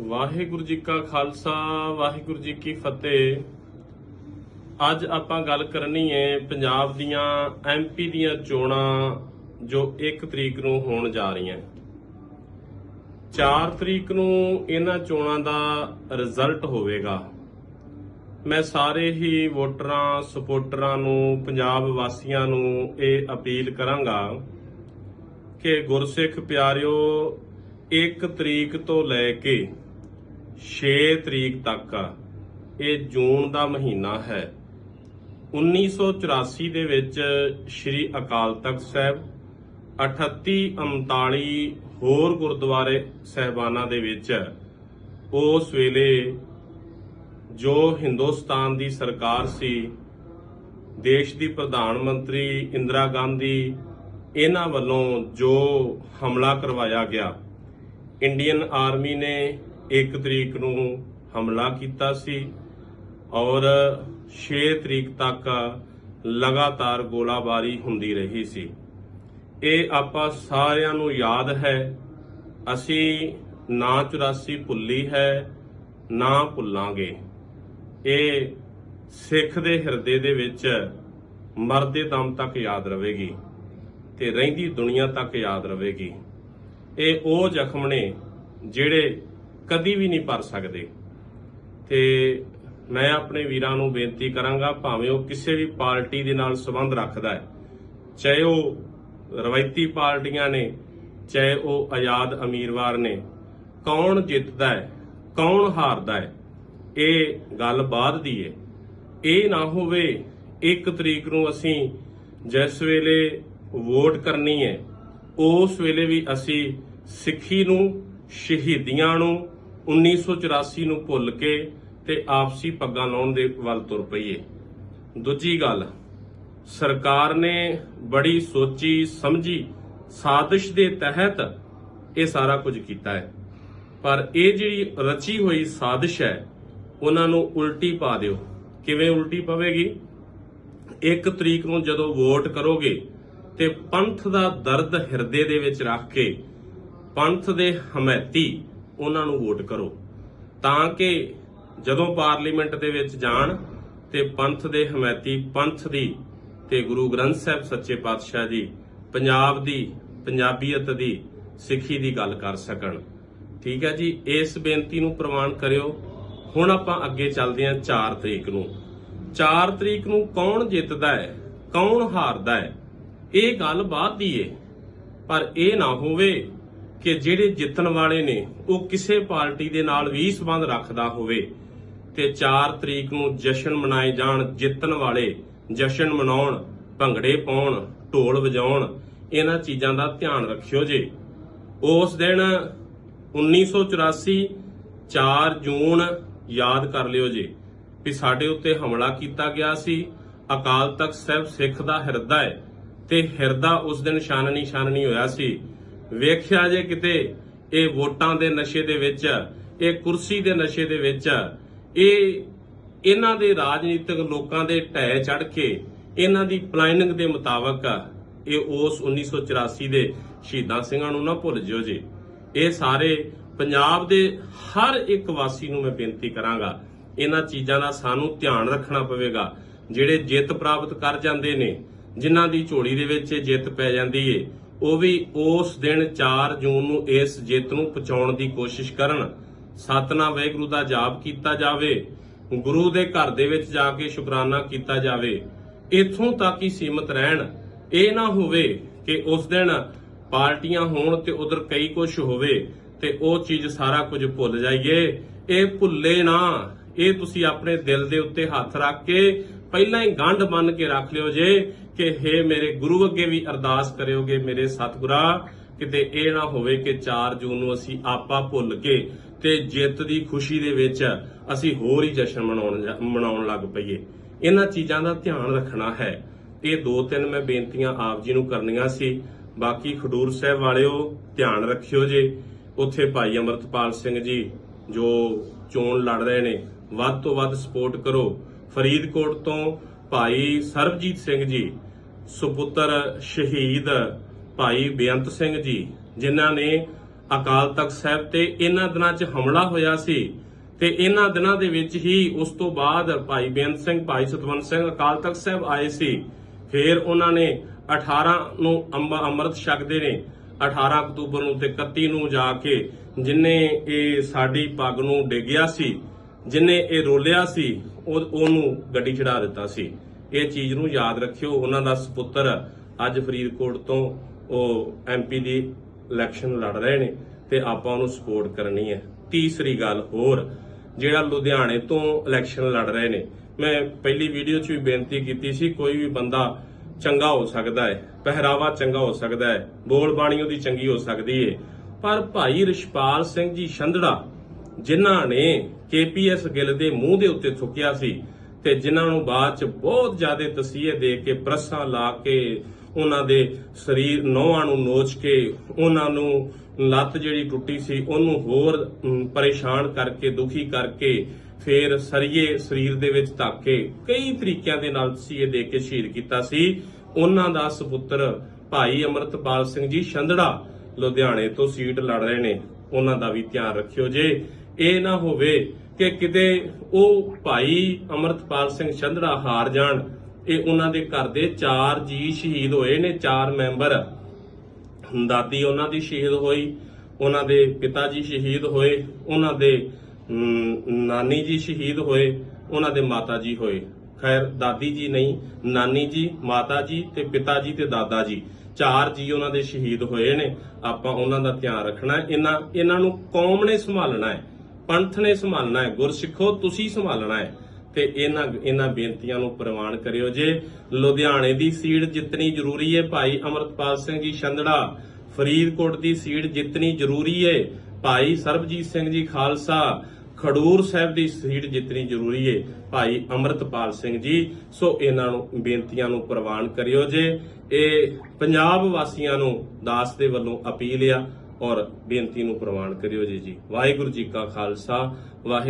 ਵਾਹਿਗੁਰੂ ਜੀ ਕਾ ਖਾਲਸਾ, ਵਾਹਿਗੁਰੂ ਜੀ ਕੀ ਫਤਿਹ। ਅੱਜ ਆਪਾਂ ਗੱਲ ਕਰਨੀ ਹੈ ਪੰਜਾਬ ਦੀਆਂ ਐਮਪੀ ਦੀਆਂ ਚੋਣਾਂ ਜੋ 1 ਤਰੀਕ ਨੂੰ ਹੋਣ ਜਾ ਰਹੀਆਂ। 4 ਤਰੀਕ ਨੂੰ ਇਹਨਾਂ ਚੋਣਾਂ ਦਾ ਰਿਜ਼ਲਟ ਹੋਵੇਗਾ। ਮੈਂ ਸਾਰੇ ਹੀ ਵੋਟਰਾਂ ਸਪੋਰਟਰਾਂ ਨੂੰ, ਪੰਜਾਬ ਵਾਸੀਆਂ ਨੂੰ ਇਹ ਅਪੀਲ ਕਰਾਂਗਾ ਕਿ ਗੁਰਸਿੱਖ ਪਿਆਰਿਓ 1 ਤਰੀਕ ਤੋਂ ਲੈ ਕੇ 6 ਤਰੀਕ ਤੱਕ ਇਹ ਜੂਨ ਦਾ ਮਹੀਨਾ ਹੈ। 1984 ਦੇ ਵਿੱਚ ਸ੍ਰੀ ਅਕਾਲ ਤਖਤ ਸਾਹਿਬ 38 39 ਹੋਰ ਗੁਰਦੁਆਰੇ ਸਹਿਬਾਨਾਂ ਦੇ ਵਿੱਚ ਉਸ ਵੇਲੇ ਜੋ ਹਿੰਦੁਸਤਾਨ ਦੀ ਸਰਕਾਰ ਸੀ, ਦੇਸ਼ ਦੀ ਪ੍ਰਧਾਨ ਮੰਤਰੀ ਇੰਦਰਾ ਗਾਂਧੀ, ਇਹਨਾਂ ਵੱਲੋਂ ਜੋ ਹਮਲਾ ਕਰਵਾਇਆ ਗਿਆ ਇੰਡੀਅਨ ਆਰਮੀ ਨੇ 1 ਤਰੀਕ ਨੂੰ ਹਮਲਾ ਕੀਤਾ ਸੀ ਔਰ 6 ਤਰੀਕ ਤੱਕ ਲਗਾਤਾਰ ਗੋਲਾਬਾਰੀ ਹੁੰਦੀ ਰਹੀ ਸੀ। ਇਹ ਆਪਾਂ ਸਾਰਿਆਂ ਨੂੰ ਯਾਦ ਹੈ। ਅਸੀਂ ਨਾ 84 ਭੁੱਲੀ ਹੈ, ਨਾ ਭੁੱਲਾਂਗੇ। ਇਹ ਸਿੱਖ ਦੇ ਹਿਰਦੇ ਦੇ ਵਿੱਚ ਮਰਦੇ ਦਮ ਤੱਕ ਯਾਦ ਰਹੇਗੀ ਤੇ ਰਹਿੰਦੀ ਦੁਨੀਆ ਤੱਕ ਯਾਦ ਰਹੇਗੀ। ਇਹ ਉਹ ਜ਼ਖਮ ਨੇ ਜਿਹੜੇ ਕਦੀ ਵੀ ਨਹੀਂ ਭਰ ਸਕਦੇ। ਤੇ ਮੈਂ ਆਪਣੇ ਵੀਰਾਂ ਨੂੰ ਬੇਨਤੀ ਕਰਾਂਗਾ, ਭਾਵੇਂ ਉਹ ਕਿਸੇ ਵੀ ਪਾਰਟੀ ਦੇ ਨਾਲ ਸੰਬੰਧ ਰੱਖਦਾ ਹੈ, ਚਾਹੇ ਉਹ ਰਵਾਇਤੀ ਪਾਰਟੀਆਂ ਨੇ, ਚਾਹੇ ਉਹ ਆਜ਼ਾਦ ਅਮੀਰਵਾਰ ਨੇ, ਕੌਣ ਜਿੱਤਦਾ ਹੈ, ਕੌਣ ਹਾਰਦਾ ਹੈ, ਇਹ ਗੱਲ ਬਾਅਦ ਦੀ ਹੈ। ਇਹ ਨਾ ਹੋਵੇ ਇੱਕ ਤਰੀਕ ਨੂੰ ਅਸੀਂ ਜਿਸ ਵੇਲੇ ਵੋਟ ਕਰਨੀ ਹੈ ਉਸ ਵੇਲੇ ਵੀ ਅਸੀਂ ਸਿੱਖੀ ਨੂੰ, ਸ਼ਹੀਦੀਆਂ ਨੂੰ 1984 ਨੂੰ ਭੁੱਲ ਕੇ ਤੇ ਆਪਸੀ ਪੱਗਾਂ ਲਾਉਣ ਦੇ ਵੱਲ ਤੁਰ ਪਈਏ। ਦੂਜੀ ਗੱਲ, ਸਰਕਾਰ ਨੇ ਬੜੀ ਸੋਚੀ, ਸਮਝੀ, ਸਾਜ਼ਿਸ਼ ਦੇ ਤਹਿਤ ਇਹ ਸਾਰਾ ਕੁਝ ਕੀਤਾ ਹੈ। ਪਰ ਇਹ ਜਿਹੜੀ ਰਚੀ ਹੋਈ ਸਾਜ਼ਿਸ਼ ਹੈ, ਉਹਨਾਂ ਨੂੰ ਉਲਟੀ ਪਾ ਦਿਓ। ਕਿਵੇਂ ਉਲਟੀ ਪਵੇਗੀ? ਇੱਕ ਤਰੀਕ ਨੂੰ ਜਦੋਂ ਵੋਟ ਕਰੋਗੇ ਤੇ ਪੰਥ ਦਾ ਦਰਦ ਹਿਰਦੇ ਦੇ ਵਿੱਚ ਰੱਖ ਕੇ ਪੰਥ ਦੇ ਹਮਾਇਤੀ ਉਹਨਾਂ ਨੂੰ ਵੋਟ ਕਰੋ। ਤਾਂ ਕਿ ਜਦੋਂ ਪਾਰਲੀਮੈਂਟ ਦੇ ਵਿੱਚ ਜਾਣ ਤੇ ਪੰਥ ਦੇ ਹਮਾਇਤੀ ਪੰਥ ਦੀ ਤੇ ਗੁਰੂ ਗ੍ਰੰਥ ਸਾਹਿਬ ਸੱਚੇ ਪਾਤਸ਼ਾਹ ਜੀ, ਪੰਜਾਬ ਦੀ, ਪੰਜਾਬੀਅਤ ਦੀ, ਸਿੱਖੀ ਦੀ ਗੱਲ ਕਰ ਸਕਣ। ਠੀਕ ਹੈ ਜੀ, ਇਸ ਬੇਨਤੀ ਨੂੰ ਪ੍ਰਵਾਨ ਕਰਿਓ। ਹੁਣ ਆਪਾਂ ਅੱਗੇ ਚੱਲਦੇ ਹਾਂ 4 ਤਰੀਕ ਨੂੰ। 4 ਤਰੀਕ ਨੂੰ ਕੌਣ ਜਿੱਤਦਾ ਹੈ, ਕੌਣ ਹਾਰਦਾ ਹੈ? ਇਹ ਗੱਲ ਬਾਅਦ ਦੀ ਏ। ਪਰ ਇਹ ਨਾ ਹੋਵੇ ਕਿ ਜਿਹੜੇ ਜਿੱਤਣ ਵਾਲੇ ਨੇ, ਉਹ ਕਿਸੇ ਪਾਰਟੀ ਦੇ ਨਾਲ ਵੀ ਸਬੰਧ ਰੱਖਦਾ ਹੋਵੇ ਤੇ 4 ਤਰੀਕ ਨੂੰ ਜਸ਼ਨ ਮਨਾਏ ਜਾਣ, ਜਿੱਤਣ ਵਾਲੇ ਜਸ਼ਨ ਮਨਾਉਣ, ਭੰਗੜੇ ਪਾਉਣ, ਢੋਲ ਵਜਾਉਣ, ਇਹਨਾਂ ਚੀਜ਼ਾਂ ਦਾ ਧਿਆਨ ਰੱਖਿਓ ਜੇ। ਉਸ ਦਿਨ 1984 4 ਜੂਨ ਯਾਦ ਕਰ ਲਿਓ ਜੀ ਵੀ ਸਾਡੇ ਉੱਤੇ ਹਮਲਾ ਕੀਤਾ ਗਿਆ ਸੀ। ਅਕਾਲ ਤਖਤ ਸਾਹਿਬ ਸਿੱਖ ਦਾ ਹਿਰਦਾ ਹੈ ਤੇ ਹਿਰਦਾ ਉਸ ਦਿਨ ਛਾਨਣੀ ਛਾਨਣੀ ਹੋਇਆ ਸੀ। ਵੇਖਿਆ ਜੇ ਕਿਤੇ ਇਹ ਵੋਟਾਂ ਦੇ ਨਸ਼ੇ ਦੇ ਵਿੱਚ, ਇਹ ਕੁਰਸੀ ਦੇ ਨਸ਼ੇ ਦੇ ਵਿੱਚ, ਇਹ ਇਹਨਾਂ ਦੇ ਰਾਜਨੀਤਿਕ ਲੋਕਾਂ ਦੇ ਢਹਿ ਚੜ ਕੇ ਇਹਨਾਂ ਦੀ ਪਲਾਨਿੰਗ ਦੇ ਮੁਤਾਬਕ ਇਹ ਉਸ 1984 ਦੇ ਸ਼ਹੀਦਾਂ ਸਿੰਘਾਂ ਨੂੰ ਨਾ ਭੁੱਲ ਜਿਓ ਜੀ। ਇਹ ਸਾਰੇ ਪੰਜਾਬ ਦੇ ਹਰ ਇੱਕ ਵਾਸੀ ਨੂੰ ਮੈਂ ਬੇਨਤੀ ਕਰਾਂਗਾ, ਇਹਨਾਂ ਚੀਜ਼ਾਂ ਦਾ ਸਾਨੂੰ ਧਿਆਨ ਰੱਖਣਾ ਪਵੇਗਾ, ਜਿਹੜੇ ਜਿੱਤ ਪ੍ਰਾਪਤ ਕਰ ਜਾਂਦੇ ਨੇ ਜਿਨ੍ਹਾਂ ਦੀ ਝੋਲੀ ਦੇ ਵਿੱਚ ਜਿੱਤ ਪੈ ਜਾਂਦੀ ਏ, ਉਹ ਵੀ ਉਸ ਦਿਨ 4 ਜੂਨ ਨੂੰ ਇਸ ਜਿੱਤ ਨੂੰ ਪਹੁੰਚਾਉਣ ਦੀ ਕੋਸ਼ਿਸ਼ ਕਰਨ। ਸਤਨਾਮ ਵਾਹਿਗੁਰੂ ਦਾ ਜਾਪ ਕੀਤਾ ਜਾਵੇ, ਗੁਰੂ ਦੇ ਘਰ ਦੇ ਵਿੱਚ ਜਾ ਕੇ ਸ਼ੁਕਰਾਨਾ ਕੀਤਾ ਜਾਵੇ। ਇਥੋਂ ਤੱਕ ਹੀ ਸੀਮਤ ਰਹਿਣ। ਇਹ ਨਾ ਹੋਵੇ ਕਿ ਉਸ ਦਿਨ ਪਾਰਟੀਆਂ ਹੋਣ ਤੇ ਉਧਰ ਕਈ ਕੁਝ ਹੋਵੇ ਤੇ ਉਹ ਚੀਜ਼ ਸਾਰਾ ਕੁਝ ਭੁੱਲ ਜਾਈਏ। ਇਹ ਭੁੱਲੇ ਨਾ। ਇਹ ਤੁਸੀਂ ਆਪਣੇ ਦਿਲ ਦੇ ਉੱਤੇ ਹੱਥ ਰੱਖ ਕੇ ਪਹਿਲਾਂ ਹੀ ਗੰਢ ਬੰਨ ਕੇ ਰੱਖ ਲਿਓ ਜੇ ਕਿ हे ਮੇਰੇ ਗੁਰੂ ਅੱਗੇ ਵੀ ਅਰਦਾਸ ਕਰਿਓਗੇ ਮੇਰੇ ਸਤਿਗੁਰਾ, ਕਿਤੇ ਇਹ ਨਾ ਹੋਵੇ ਕਿ 4 ਜੂਨ ਨੂੰ ਅਸੀਂ ਆਪਾ ਭੁੱਲ ਕੇ ਤੇ ਜਿੱਤ ਦੀ ਖੁਸ਼ੀ ਦੇ ਵਿੱਚ ਅਸੀਂ ਹੋਰ ਹੀ ਜਸ਼ਨ ਮਨਾਉਣ ਜਾ- ਮਨਾਉਣ ਲੱਗ ਪਈਏ। ਇਹਨਾਂ ਚੀਜ਼ਾਂ ਦਾ ਧਿਆਨ ਰੱਖਣਾ ਹੈ। ਇਹ ਦੋ ਤਿੰਨ ਮੈਂ ਬੇਨਤੀਆਂ ਆਪ ਜੀ ਨੂੰ ਕਰਨੀਆਂ ਸੀ। ਬਾਕੀ ਖਡੂਰ ਸਾਹਿਬ ਵਾਲਿਓ, ਧਿਆਨ ਰੱਖਿਓ ਜੇ। ਉੱਥੇ ਭਾਈ ਅਮਰਤਪਾਲ ਸਿੰਘ ਜੀ, ਜੋ ਚੋਣ ਲੜ ਰਹੇ ਨੇ। ਵੱਧ ਤੋਂ ਵੱਧ ਸਪੋਰਟ ਕਰੋ। ਫਰੀਦਕੋਟ ਤੋਂ ਭਾਈ ਸਰਬਜੀਤ ਸਿੰਘ ਜੀ, ਸੁਪੁੱਤਰ ਸ਼ਹੀਦ ਭਾਈ ਬੇਅੰਤ ਸਿੰਘ ਜੀ, ਜਿਨ੍ਹਾਂ ਨੇ ਅਕਾਲ ਤਖਤ ਸਾਹਿਬ ਤੇ ਇਹਨਾਂ ਦਿਨਾਂ 'ਚ ਹਮਲਾ ਹੋਇਆ ਸੀ ਤੇ ਇਹਨਾਂ ਦਿਨਾਂ ਦੇ ਵਿੱਚ ਹੀ ਉਸ ਤੋਂ ਬਾਅਦ ਭਾਈ ਬੇਅੰਤ ਸਿੰਘ, ਭਾਈ ਸਤਵੰਤ ਸਿੰਘ ਅਕਾਲ ਤਖਤ ਸਾਹਿਬ ਆਏ ਸੀ। ਫਿਰ ਉਹਨਾਂ ਨੇ 18 ਨੂੰ ਅੰਬ- ਅੰਮ੍ਰਿਤ ਛਕਦੇ ਨੇ। 18 ਅਕਤੂਬਰ ਨੂੰ ਤੇ 31 ਨੂੰ ਜਾ ਕੇ ਜਿਨੇ ਇਹ ਸਾਡੀ ਪੱਗ ਨੂੰ ਡਿੱਗਿਆ ਸੀ, ਜਿਨੇ ਇਹ ਰੋਲਿਆ ਸੀ, ਉਹ ਉਹਨੂੰ ਗੱਡੀ ਚੜਾ ਦਿੱਤਾ ਸੀ। ਇਹ ਚੀਜ਼ ਨੂੰ ਯਾਦ ਰੱਖਿਓ, ਉਹਨਾਂ ਦਾ ਸੁਪੁੱਤਰ ਅੱਜ ਫਰੀਦਕੋਟ ਤੋਂ ਉਹ ਐਮਪੀ ਦੀ ਇਲੈਕਸ਼ਨ ਲੜ ਰਹੇ ਨੇ ਤੇ ਆਪਾਂ ਉਹਨੂੰ ਸਪੋਰਟ ਕਰਨੀ ਹੈ। ਤੀਸਰੀ ਗੱਲ ਹੋਰ, ਜਿਹੜਾ ਲੁਧਿਆਣੇ ਤੋਂ ਇਲੈਕਸ਼ਨ ਲੜ ਰਹੇ ਨੇ। ਮੈਂ ਪਹਿਲੀ ਵੀਡੀਓ 'ਚ ਵੀ ਬੇਨਤੀ ਕੀਤੀ ਸੀ, ਕੋਈ ਵੀ ਬੰਦਾ ਚੰਗਾ ਹੋ ਸਕਦਾ ਹੈ, ਪਹਿਰਾਵਾ ਚੰਗਾ ਹੋ ਸਕਦਾ ਹੈ ਬੋਲ ਬਾਣੀ ਉਹਦੀ ਚੰਗੀ ਹੋ ਸਕਦੀ ਹੈ ਪਰ ਭਾਈ ਰਿਸ਼ਪਾਲ ਸਿੰਘ ਜੀ ਛੰਦੜਾ, ਜਿਨ੍ਹਾਂ ਨੇ ਕੇਪੀਐਸ ਗਿੱਲ ਦੇ ਮੂੰਹ ਦੇ ਉੱਤੇ ਥੁੱਕਿਆ ਸੀ ਤੇ ਜਿਨ੍ਹਾਂ ਨੂੰ ਬਾਅਦ ਚ ਬਹੁਤ ਜ਼ਿਆਦਾ ਤਸੀਹੇ ਦੇ ਕੇ ਪ੍ਰਸਾਂ ਲਾ ਕੇ ਉਹਨਾਂ ਦੇ ਸਰੀਰ ਨੋਹਾਂ ਨੂੰ ਨੋਚ ਕੇ ਉਹਨਾਂ ਨੂੰ ਲੱਤ ਜਿਹੜੀ ਟੁੱਟੀ ਸੀ, ਉਹਨੂੰ ਹੋਰ ਪਰੇਸ਼ਾਨ ਕਰਕੇ, ਦੁਖੀ ਕਰਕੇ ਫੇਰ ਸਰੀਏ ਸਰੀਰ ਦੇ ਵਿੱਚ ਧੱਕ ਕੇ ਕਈ ਤਰੀਕਿਆਂ ਦੇ ਨਾਲ ਤਸੀਹੇ ਦੇ ਕੇ ਸ਼ਹੀਦ ਕੀਤਾ ਸੀ। ਉਹਨਾਂ ਦਾ ਸੁਪੁੱਤਰ ਭਾਈ ਅਮਰਤਪਾਲ ਸਿੰਘ ਜੀ ਛੰਦੜਾ ਲੁਧਿਆਣੇ ਤੋਂ ਸੀਟ ਲੜ ਰਹੇ ਨੇ, ਉਹਨਾਂ ਦਾ ਵੀ ਧਿਆਨ ਰੱਖਿਓ ਜੇ। ਇਹ ਨਾ ਹੋਵੇ ਕਿ ਕਿਤੇ ਉਹ ਭਾਈ ਅਮਰਤਪਾਲ ਸਿੰਘ ਚੰਦੜਾ ਹਾਰ ਜਾਣ, ਇਹ ਉਹਨਾਂ ਦੇ ਘਰ ਦੇ ਚਾਰ ਜੀ ਸ਼ਹੀਦ ਹੋਏ ਨੇ, ਚਾਰ ਮੈਂਬਰ। ਦਾਦੀ ਉਹਨਾਂ ਦੀ ਸ਼ਹੀਦ ਹੋਈ, ਉਹਨਾਂ ਦੇ ਪਿਤਾ ਜੀ ਸ਼ਹੀਦ ਹੋਏ, ਉਹਨਾਂ ਦੇ ਨਾਨੀ ਜੀ ਸ਼ਹੀਦ ਹੋਏ, ਉਹਨਾਂ ਦੇ ਮਾਤਾ ਜੀ ਹੋਏ। ਖੈਰ, ਦਾਦੀ ਜੀ ਨਹੀਂ, ਨਾਨੀ ਜੀ, ਮਾਤਾ ਜੀ ਤੇ ਪਿਤਾ ਜੀ ਤੇ ਦਾਦਾ ਜੀ। ਚਾਰ ਜੀ ਉਹਨਾਂ ਦੇ ਸ਼ਹੀਦ ਹੋਏ ਨੇ, ਆਪਾਂ ਉਹਨਾਂ ਦਾ ਧਿਆਨ ਰੱਖਣਾ ਹੈ। ਇਹਨਾਂ ਇਹਨਾਂ ਨੂੰ ਕੌਮ ਨੇ ਸੰਭਾਲਣਾ ਹੈ, ਪੰਥ ਨੇ ਸੰਭਾਲਣਾ ਹੈ, ਗੁਰਸਿੱਖੋ ਤੁਸੀਂ ਸੰਭਾਲਣਾ ਹੈ ਤੇ ਇਹਨਾਂ ਇਹਨਾਂ ਬੇਨਤੀਆਂ ਨੂੰ ਪ੍ਰਵਾਨ ਕਰਿਓ ਜੇ ਲੁਧਿਆਣੇ ਦੀ ਸੀਟ ਜਿੱਤਣੀ ਜ਼ਰੂਰੀ ਹੈ, ਭਾਈ ਅਮਰਤਪਾਲ ਸਿੰਘ ਜੀ ਛੰਦੜਾ, ਫਰੀਦਕੋਟ ਦੀ ਸੀਟ ਜਿੱਤਣੀ ਜ਼ਰੂਰੀ ਹੈ, ਭਾਈ ਸਰਬਜੀਤ ਸਿੰਘ ਜੀ ਖਾਲਸਾ ਖਡੂਰ ਸਾਹਿਬ ਦੀ ਸੀਟ ਜਿੱਤਣੀ ਜ਼ਰੂਰੀ ਹੈ ਭਾਈ ਅਮਰਤਪਾਲ ਸਿੰਘ ਜੀ। ਸੋ ਇਹਨਾਂ ਨੂੰ ਬੇਨਤੀਆਂ ਨੂੰ ਪ੍ਰਵਾਨ ਕਰਿਓ ਜੇ। ਇਹ ਪੰਜਾਬ ਵਾਸੀਆਂ ਨੂੰ ਦਾਸ ਦੇ ਵੱਲੋਂ ਅਪੀਲ ਆ ਔਰ ਬੇਨਤੀ ਨੂੰ ਪ੍ਰਵਾਨ ਕਰਿਓ ਜੀ ਜੀ। ਵਾਹਿਗੁਰੂ ਜੀ ਕਾ ਖਾਲਸਾ, ਵਾਹਿਗੁਰੂ